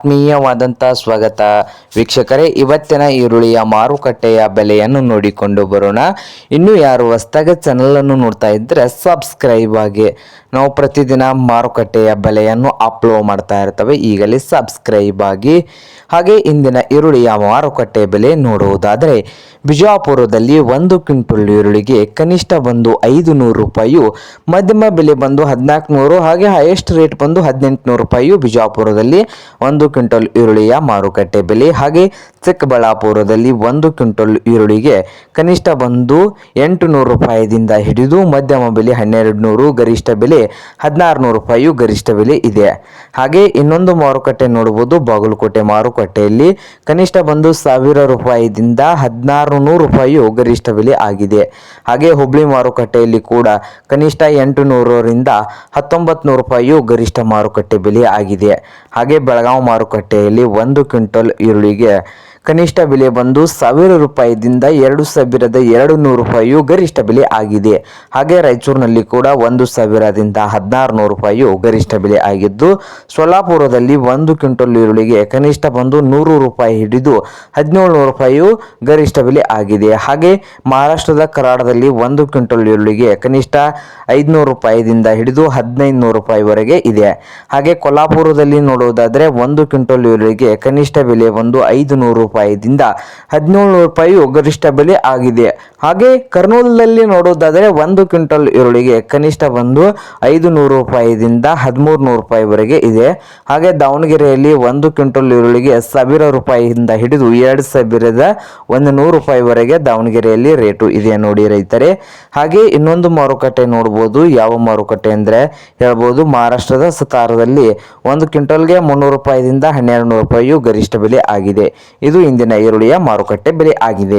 ಆತ್ಮೀಯವಾದಂಥ ಸ್ವಾಗತ. ವೀಕ್ಷಕರೇ, ಇವತ್ತಿನ ಈರುಳ್ಳಿಯ ಮಾರುಕಟ್ಟೆಯ ಬೆಲೆಯನ್ನು ನೋಡಿಕೊಂಡು ಬರೋಣ. ಇನ್ನು ಯಾರು ಹೊಸ್ದಾಗಿ ಚಾನಲನ್ನು ನೋಡ್ತಾ ಇದ್ದರೆ ಸಬ್ಸ್ಕ್ರೈಬ್ ಆಗಿ. ನಾವು ಪ್ರತಿದಿನ ಮಾರುಕಟ್ಟೆಯ ಬೆಲೆಯನ್ನು ಅಪ್ಲೋಡ್ ಮಾಡ್ತಾ ಇರ್ತವೆ. ಈಗಲೇ ಸಬ್ಸ್ಕ್ರೈಬ್ ಆಗಿ. ಹಾಗೆ ಇಂದಿನ ಈರುಳ್ಳಿಯ ಮಾರುಕಟ್ಟೆ ಬೆಲೆ ನೋಡುವುದಾದರೆ, ಬಿಜಾಪುರದಲ್ಲಿ ಒಂದು ಕ್ವಿಂಟಲ್ ಈರುಳ್ಳಿಗೆ ಕನಿಷ್ಠ ಬಂದು ಐದು ನೂರು ರೂಪಾಯಿಯು ಮಧ್ಯಮ ಬೆಲೆ ಬಂದು ಹದಿನಾಲ್ಕು ನೂರು ಹಾಗೆ ಹೈಯೆಸ್ಟ್ ರೇಟ್ ಬಂದು ಹದಿನೆಂಟು ನೂರು ರೂಪಾಯಿಯು ಬಿಜಾಪುರದಲ್ಲಿ ಒಂದು ಕ್ವಿಂಟಲ್ ಈರುಳ್ಳಿಯ ಮಾರುಕಟ್ಟೆ ಬೆಲೆ ಹಾಗೆ ಚಿಕ್ಕಬಳ್ಳಾಪುರದಲ್ಲಿ ಒಂದು ಕ್ವಿಂಟಲ್ ಈರುಳ್ಳಿಗೆ ಕನಿಷ್ಠ ಬಂದು ಎಂಟು ನೂರು ರೂಪಾಯಿದಿಂದ ಹಿಡಿದು ಮಧ್ಯಮ ಬೆಲೆ ಹನ್ನೆರಡು ನೂರು ಗರಿಷ್ಠ ಬೆಲೆ ಹದಿನಾರು ನೂರು ರೂಪಾಯಿಯು ಗರಿಷ್ಠ ಬೆಲೆ ಇದೆ. ಹಾಗೆ ಇನ್ನೊಂದು ಮಾರುಕಟ್ಟೆ ನೋಡಬಹುದು. ಬಾಗಲಕೋಟೆ ಮಾರುಕಟ್ಟೆಯಲ್ಲಿ ಕನಿಷ್ಠ ಬಂದು ಸಾವಿರ ರೂಪಾಯಿದಿಂದ ಹದಿನಾರು ನೂರು ರೂಪಾಯಿಯು ಗರಿಷ್ಠ ಬೆಲೆ ಆಗಿದೆ. ಹಾಗೆ ಹುಬ್ಳಿ ಮಾರುಕಟ್ಟೆಯಲ್ಲಿ ಕೂಡ ಕನಿಷ್ಠ ಎಂಟು ನೂರರಿಂದ ಹತ್ತೊಂಬತ್ತು ನೂರು ರೂಪಾಯಿಯು ಗರಿಷ್ಠ ಮಾರುಕಟ್ಟೆ ಬೆಲೆ ಆಗಿದೆ. ಹಾಗೆ ಬೆಳಗಾವಿ ಮಾರುಕಟ್ಟೆಯಲ್ಲಿ ಒಂದು ಕ್ವಿಂಟಲ್ ಈರುಳ್ಳಿಗೆ ಕನಿಷ್ಠ ಬೆಲೆ ಬಂದು ಸಾವಿರ ರೂಪಾಯಿದಿಂದ ಎರಡು ಸಾವಿರದ ಎರಡು ನೂರು ರೂಪಾಯಿಯು ಗರಿಷ್ಠ ಬೆಲೆ ಆಗಿದೆ. ಹಾಗೆ ರಾಯಚೂರಿನಲ್ಲಿ ಕೂಡ ಒಂದು ಸಾವಿರದಿಂದ ಹದಿನಾರು ನೂರು ರೂಪಾಯಿಯು ಗರಿಷ್ಠ ಬೆಲೆ ಆಗಿದ್ದು, ಸೊಲ್ಲಾಪುರದಲ್ಲಿ ಒಂದು ಕ್ವಿಂಟಲ್ ಈರುಳ್ಳಿಗೆ ಕನಿಷ್ಠ ಬಂದು ನೂರು ರೂಪಾಯಿ ಹಿಡಿದು ಹದಿನೇಳು ನೂರು ರೂಪಾಯಿಯು ಗರಿಷ್ಠ ಬೆಲೆ ಆಗಿದೆ. ಹಾಗೆ ಮಹಾರಾಷ್ಟ್ರದ ಕರಾಡದಲ್ಲಿ ಒಂದು ಕ್ವಿಂಟಲ್ ಈರುಳ್ಳಿಗೆ ಕನಿಷ್ಠ ಐದುನೂರು ರೂಪಾಯಿದಿಂದ ಹಿಡಿದು ಹದಿನೈದು ನೂರು ರೂಪಾಯಿವರೆಗೆ ಇದೆ. ಹಾಗೆ ಕೊಲ್ಲಾಪುರದಲ್ಲಿ ನೋಡುವುದಾದರೆ ಒಂದು ಕ್ವಿಂಟಲ್ ಈರುಳ್ಳಿಗೆ ಕನಿಷ್ಠ ಬೆಲೆ ಒಂದು ಐದು ನೂರು ರೂಪಾಯಿದಿಂದ ಹದಿನೇಳು ರೂಪಾಯಿಯು ಗರಿಷ್ಠ ಬೆಲೆ ಆಗಿದೆ. ಹಾಗೆ ಕರ್ನೂಲ್ನಲ್ಲಿ ನೋಡೋದಾದರೆ ಒಂದು ಕ್ವಿಂಟಲ್ ಈರುಳ್ಳಿಗೆ ಕನಿಷ್ಠ ಬಂದು ಐದು ನೂರು ರೂಪಾಯಿದಿಂದ ಹದಿಮೂರು ನೂರು ರೂಪಾಯಿವರೆಗೆ ಇದೆ. ಹಾಗೆ ದಾವಣಗೆರೆಯಲ್ಲಿ ಒಂದು ಕ್ವಿಂಟಲ್ ಈರುಳ್ಳಿಗೆ ಸಾವಿರ ರೂಪಾಯಿಯಿಂದ ಹಿಡಿದು ಎರಡು ಸಾವಿರದ ಒಂದು ನೂರು ರೂಪಾಯಿವರೆಗೆ ದಾವಣಗೆರೆಯಲ್ಲಿ ರೇಟು ಇದೆ ನೋಡಿ ರೈತರೆ. ಹಾಗೆ ಇನ್ನೊಂದು ಮಾರುಕಟ್ಟೆ ನೋಡ್ಬೋದು. ಯಾವ ಮಾರುಕಟ್ಟೆ ಅಂದರೆ ಹೇಳ್ಬೋದು ಮಹಾರಾಷ್ಟ್ರದ ಸತಾರದಲ್ಲಿ ಒಂದು ಕ್ವಿಂಟಲ್ಗೆ ಮುನ್ನೂರು ರೂಪಾಯಿದಿಂದ ಹನ್ನೆರಡು ನೂರು ರೂಪಾಯಿಯು ಗರಿಷ್ಠ ಬೆಲೆ ಆಗಿದೆ. ಇದು ಇಂದಿನ ಈರುಳ್ಳಿಯ ಮಾರುಕಟ್ಟೆ ಬೆಲೆ ಆಗಿದೆ.